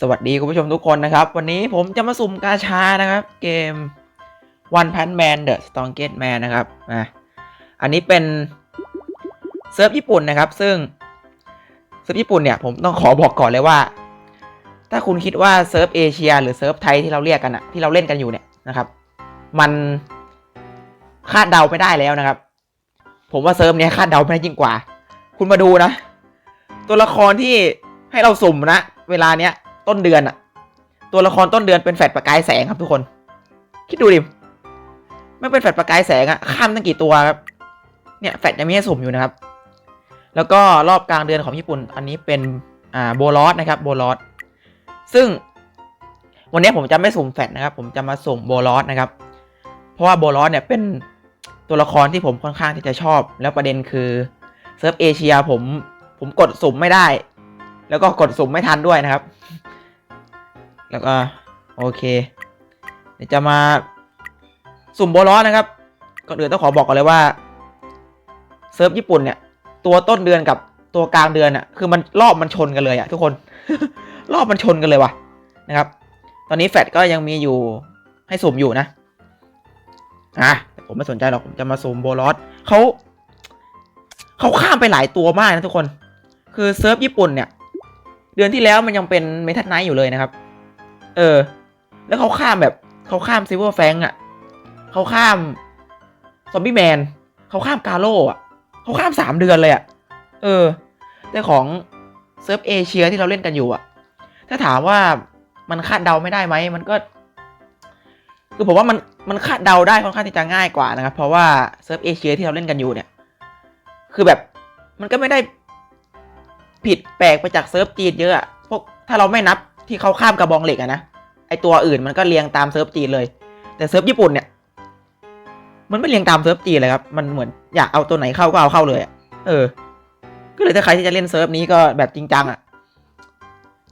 สวัสดีคุณผู้ชมทุกคนนะครับ วันนี้ผมจะมาสุ่มกาชานะครับ เกม One Punch Man The Strongest Man นะครับอะอันนี้เป็นเซิร์ฟญี่ปุ่นนะครับ ซึ่งเซิร์ฟญี่ปุ่นเนี่ยผมต้องขอบอกก่อนเลยว่า ถ้าคุณคิดว่าเซิร์ฟเอเชีย หรือเซิร์ฟไทยที่เราเรียกกันอะที่เราเล่นกันอยู่เนี่ยนะครับ มันคาดเดาไม่ได้แล้วนะครับ ผมว่าเซิร์ฟเนี้ยคาดเดาไม่ได้ยิ่งกว่า คุณมาดูนะ ตัวละครที่ให้เราสุ่มนะ เวลาเนี้ย ต้นเดือนอะตัวละครต้นเดือนเป็นแฟดประกายแสงครับทุกคน คิดดูดิไม่เป็นแฟดประกายแสงอะข้ามตั้งกี่ตัวครับเนี่ยแฟดยังไมีให้สุ่มอยู่นะครับ แล้วก็รอบกลางเดือนของญี่ปุ่น อันนี้เป็นอ่าโบลอสนะครับโบลอสซึ่งวันนี้ผมจะไม่สุ่มแฟดนะครับ ผมจะมาสุ่มโบลอสนะครับ เพราะว่าโบลอสเนี่ยเป็นตัวละครที่ผมค่อนข้างที่จะชอบ แล้วประเด็นคือเซิร์ฟเอเชียผมผมกดสุ่มไม่ได้ แล้วก็กดสุ่มไม่ทันด้วยนะครับ แล้วก็โอเค เดี๋ยวจะมาสุ่มโบลอนะครับก่อนอื่นต้องขอบอกก่อนเลยว่าเซิร์ฟญี่ปุ่นเนี่ย ตัวต้นเดือนกับตัวกลางเดือนอะคือมันรอบมันชนกันเลยอะทุกคนรอบมันชนกันเลยว่ะนะครับ ตอนนี้แฟดก็ยังมีอยู่ให้สุ่มอยู่นะอะแต่ผมไม่สนใจหรอกผมจะมาสุ่มโบลอสเขาเขาข้ามไปหลายตัวมากนะทุกคน คือเซิร์ฟญี่ปุ่นเนี่ย เดือนที่แล้วมันยังเป็นเมทัลไนท์อยู่เลยนะครับ เออ แล้วเขาข้ามแบบเขาข้ามซิเวอร์แฟงอะเขาข้ามซอมบี้แมนเขาข้ามกาโร่อะเขาข้ามสามเดือนเลยอะเออ แต่ของเซิร์ฟเอเชียที่เราเล่นกันอยู่อะ ถ้าถามว่ามันคาดเดาไม่ได้ไหมมันก็ คือผมว่ามันมันคาดเดาได้ค่อนข้างที่จะง่ายกว่านะครับ เพราะว่าเซิร์ฟเอเชียที่เราเล่นกันอยู่เนี่ย คือแบบมันก็ไม่ได้ผิดแปลกไปจากเซิร์ฟจีนเยอะอะพวกถ้าเราไม่นับ ที่เขาข้ามกระบองเหล็กอะนะไอตัวอื่นมันก็เรียงตามเซิร์ฟจีนเลย แต่เซิร์ฟญี่ปุ่นเนี่ย มันไม่เรียงตามเซิร์ฟจีนเลยครับ มันเหมือนอยากเอาตัวไหนเข้าก็เอาเข้าเลยอเออ ก็เลยถ้าใครที่จะเล่นเซิร์ฟนี้ก็แบบจริงจังอะ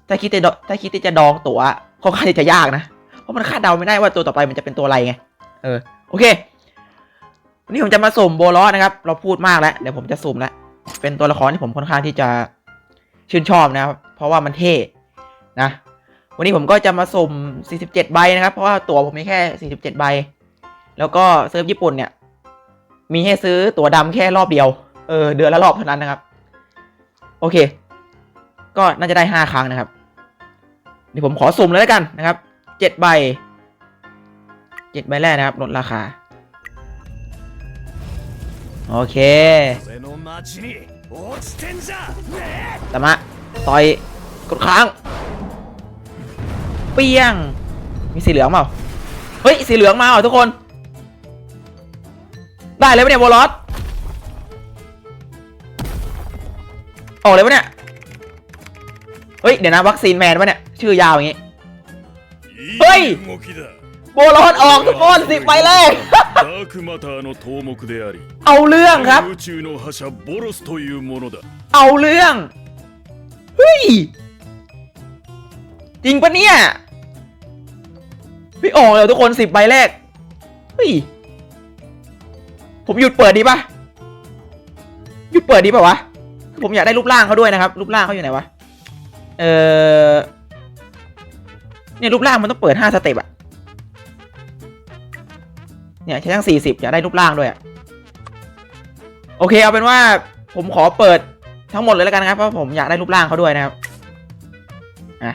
ถ้าคิดจะถ้าคิดที่จะดองตัวค่อนข้างที่จะยากนะ เพราะมันคาดเดาไม่ได้ว่าตัวต่อไปมันจะเป็นตัวอะไรไง เออ โอเค วันนี้ผมจะมาสุ่มโบลอสนะครับ เราพูดมากแล้ว เดี๋ยวผมจะสุ่มแล้ว เป็นตัวละครที่ผมค่อนข้างที่จะชื่นชอบนะครับ เพราะว่ามันเท่ นะ วันนี้ผมก็จะมาสุ่ม 47 ใบนะครับ เพราะว่าตั๋วผมมีแค่ 47 ใบ แล้วก็เซิร์ฟญี่ปุ่นเนี่ย มีให้ซื้อตั๋วดำแค่รอบเดียว เออ เดือนละรอบเท่านั้นนะครับ โอเค ก็น่าจะได้ 5 ครั้งนะครับเดี๋ยวผมขอสุ่มเลยแล้วกันนะครับ 7 ใบ 7 ใบแรกนะครับลดราคา โอเคตามะต่อยกดค้าง เปี้ยง มีสีเหลืองเปล่า เฮ้ย สีเหลืองมาเหรอทุกคน ได้เลยปะเนี่ยวอลล็ออกเลยปะเนี่ย เฮ้ย เดี๋ยวนะ วัคซีนแมนปะเนี่ย ชื่อยาวอย่างงี้ เฮ้ยโบลอนออกทุกคนสิไปเลย เอาเรื่องครับ เอาเรื่อง เฮ้ย จริงปะเนี่ย พี่ออกเลยทุกคนสิบใบแรกเฮ้ยผมหยุดเปิดดีปะหยุดเปิดดีปะวะผมอยากได้รูปร่างเขาด้วยนะครับ รูปร่างเขาอยู่ไหนวะเออเนี่ยรูปร่างมันต้องเปิดห้าสเต็ปอะเนี่ยใช้ทั้งสี่สิบอยากได้รูปร่างด้วยอะโอเคเอาเป็นว่าผมขอเปิดทั้งหมดเลยแล้วกันนะครับเพราะผมอยากได้รูปร่างเขาด้วยนะครับอะ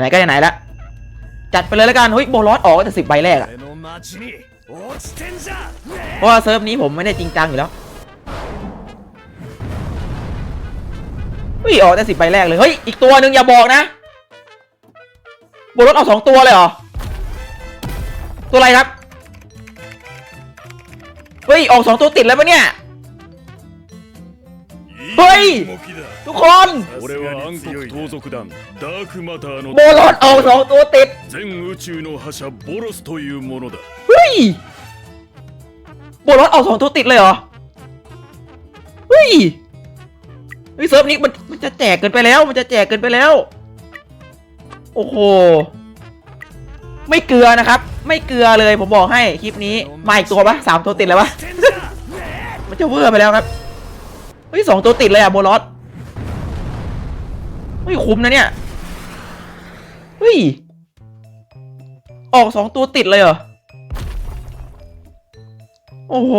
ไหนก็ไหนละ จัดไปเลยแล้วกันเฮ้ยโบลอสออกแต่สิบใบแรกอะเพราะว่าเซิร์ฟนี้ผมไม่ได้จริงจังอยู่แล้วอุ้ยออกแต่สิบใบแรกเลยเฮ้ยอีกตัวหนึ่งอย่าบอกนะโบลอสเอาสองตัวเลยเหรอตัวอะไรครับเฮ้ยออกสองตัวติดแล้วปะเนี่ยเฮ้ย ทุกคน 俺は暗黒盗賊団ダークマターの โบลอสออกสองตัวติด 全宇宙の覇者ボロスというものだ เฮ้ยโบลอสออกสองตัวติดเลยเหรอ เฮ้ย เฮ้ยเซิร์ฟนี้มันมันจะแจกเกินไปแล้ว มันจะแจกเกินไปแล้ว โอ้โห ไม่เกลือนะครับ ไม่เกลือเลยผมบอกให้คลิปนี้ มาอีกตัวปะสามตัวติดแล้วปะ 落ちてんじゃね มันจะเวอร์ไปแล้วครับ เฮ้ยสองตัวติดเลยอะโบลอส ไม่คุ้มนะเนี่ย เฮ้ย ออกสองตัวติดเลยเหรอ โอ้โห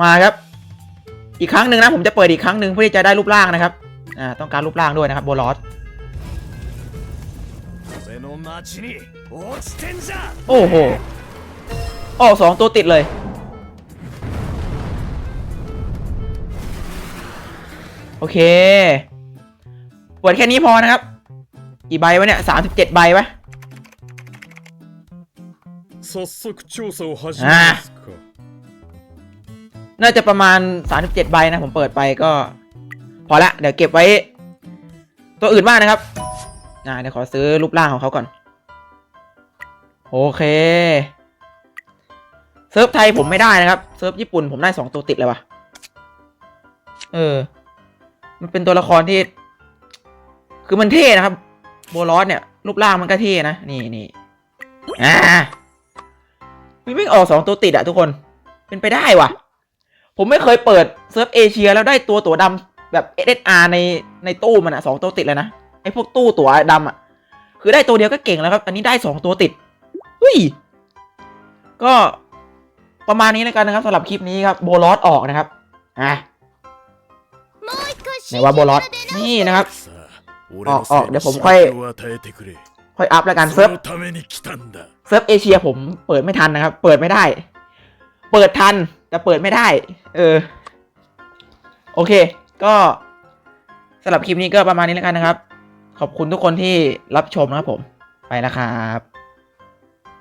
มาครับ อีกครั้งหนึ่งนะ ผมจะเปิดอีกครั้งหนึ่งเพื่อที่จะได้รูปร่างนะครับ อ่า ต้องการรูปร่างด้วยนะครับโบลอสโอ้โห ออกสองตัวติดเลย โอเคปวดแค่นี้พอนะครับ กี่ใบวะเนี่ยสามสิบเจ็ดใบวะน่าจะประมาณสามสิบเจ็ดใบนะผมเปิดไปก็ พอละ เดี๋ยวเก็บไว้ ตัวอื่นบ้างนะครับอ่เดี๋ยวขอซื้อรูปร่างของเขาก่อน โอเค เซิร์ฟไทยผมไม่ได้นะครับ เซิร์ฟญี่ปุ่นผมได้สองตัวติดเลยว่ะ เออ มันเป็นตัวละครที่ คือมันเท่นะครับ โบลอสเนี่ย รูปร่างมันก็เท่นะ นี่นี่อ่ามีไม่ออกสองตัวติดอะทุกคน เป็นไปได้วะผมไม่เคยเปิดเซิร์ฟเอเชียแล้วได้ตัวตัวดำแบบ SSR ในในตู้มันอะสองตัวติดเลยนะไอพวกตู้ตัวดำอะคือได้ตัวเดียวก็เก่งแล้วครับ อันนี้ได้สองตัวติดเฮ้ย ก็ประมาณนี้แล้วกันนะครับสำหรับคลิปนี้ครับโบลอสออกนะครับอะ ในว่าโบลอสนี่นะครับ ออกออกเดี๋ยวผมค่อยค่อยอัพแล้วกันเซิร์ฟเซิร์ฟเอเชียผมเปิดไม่ทันนะครับ เปิดไม่ได้ เปิดทันแต่เปิดไม่ได้ เออ โอเค ก็สำหรับคลิปนี้ก็ประมาณนี้แล้วกันนะครับ ขอบคุณทุกคนที่รับชมนะครับผม ไปแล้วครับ